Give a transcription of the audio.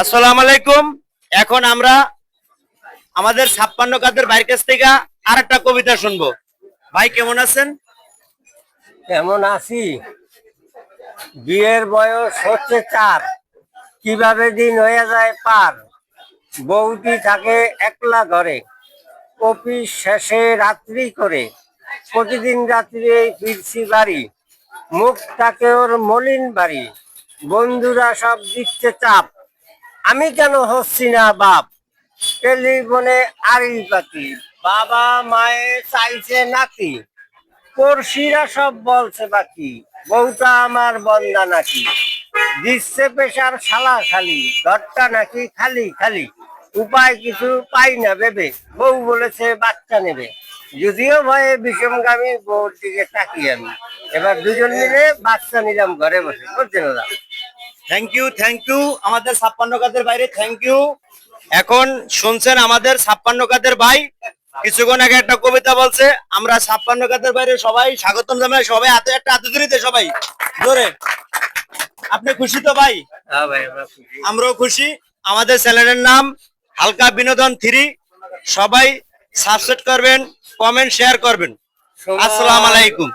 আসসালামু আলাইকুম। এখন আমরা আমাদের ছাপ্পান্ন কাদের ভাইয়ের কাছ থেকে আর একটা কবিতা শুনব। ভাই, কেমন আছেন? কেমন আছি? বিয়ের বয়স হচ্ছে চার। কীভাবে দিন হয়ে যায় পার? বউটি থাকে একলা ঘরে। অফিস শেষে রাত্রি করে। প্রতিদিন রাত্রে ফিরছি বাড়ি। মুখ থাকে ওর মলিন বাড়ি। বন্ধুরা, সব দিচ্ছে চাপ। আমি কেন হচ্ছি না, বাপ? টেলিফোনে আড়ি পাতি। বাবা মায়ে চাইছে নাতি। পড়শিরা সব বলছে বাকি। বউটা আমার বন্দা নাকি দিচ্ছে পেশার শালা খালি। ঘরটা নাকি খালি খালি। উপায় কিছু পাই না ভেবে। বউ বলেছে, বাচ্চা নেবে। যদিও ভয়ে বিষমগামী বউর দিকে তাকি আমি। এবার দুজন মিলে বাচ্চা নিলাম ঘরে বসে। বুঝছেন থ্যাংক ইউ থ্যাংক ইউ আমাদের ছাপ্পান্ন কাদের বাইরে থ্যাংক ইউ এখন শুনছেন আমাদের ছাপ্পান্ন কাদের ভাই। কিছুক্ষণ আগে একটা কবিতা বলছে আমরা ছাপ্পান্ন কাদের বাইরে সবাই স্বাগতম জানাই সবাই হাতে একটা হাতে ধরিতে সবাই। জোরে। আপনি খুশি তো ভাই? হ্যাঁ ভাই আমরা খুশি। আমরাও খুশি। আমাদের চ্যানেলের নাম হালকা বিনোদন থ্রি। সবাই সাবস্ক্রাইব করবেন কমেন্ট শেয়ার করবেন। আসসালামু আলাইকুম।